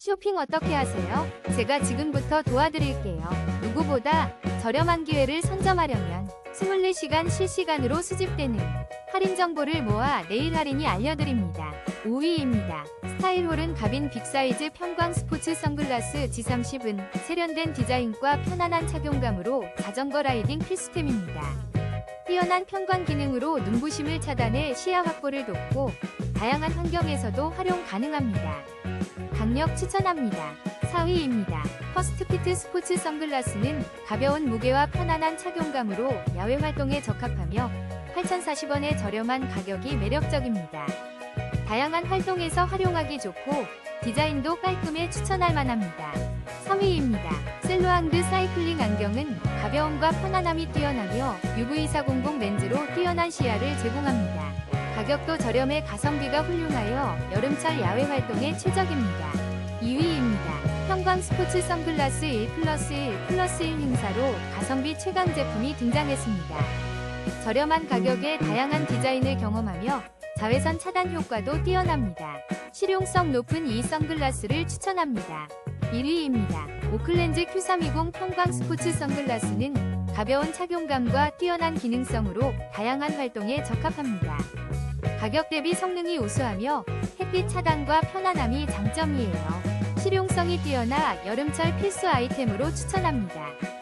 쇼핑 어떻게 하세요? 제가 지금부터 도와드릴게요. 누구보다 저렴한 기회를 선점하려면 24시간 실시간으로 수집되는 할인 정보를 모아 내일 할인이 알려드립니다. 5위입니다. 스타일홀은 가빈 빅사이즈 편광 스포츠 선글라스 G30은 세련된 디자인과 편안한 착용감으로 자전거 라이딩 필수템입니다. 뛰어난 편광 기능으로 눈부심을 차단해 시야 확보를 돕고 다양한 환경에서도 활용 가능합니다. 강력 추천합니다. 4위입니다. 퍼스트피트 스포츠 선글라스는 가벼운 무게와 편안한 착용감으로 야외 활동에 적합하며 8,040원의 저렴한 가격이 매력적입니다. 다양한 활동에서 활용하기 좋고 디자인도 깔끔해 추천할 만합니다. 3위입니다. 셀로앙드 사이클링 안경은 가벼움과 편안함이 뛰어나며 UV400 렌즈로 뛰어난 시야를 제공합니다. 가격도 저렴해 가성비가 훌륭하여 여름철 야외 활동에 최적입니다. 2위입니다. 형광 스포츠 선글라스 1 플러스 1 플러스 1 행사로 가성비 최강 제품이 등장했습니다. 저렴한 가격에 다양한 디자인을 경험하며 자외선 차단 효과도 뛰어납니다. 실용성 높은 이 선글라스를 추천합니다. 1위입니다. 오클렌즈 Q320 평광 스포츠 선글라스는 가벼운 착용감과 뛰어난 기능성으로 다양한 활동에 적합합니다. 가격 대비 성능이 우수하며 햇빛 차단과 편안함이 장점이에요. 실용성이 뛰어나 여름철 필수 아이템으로 추천합니다.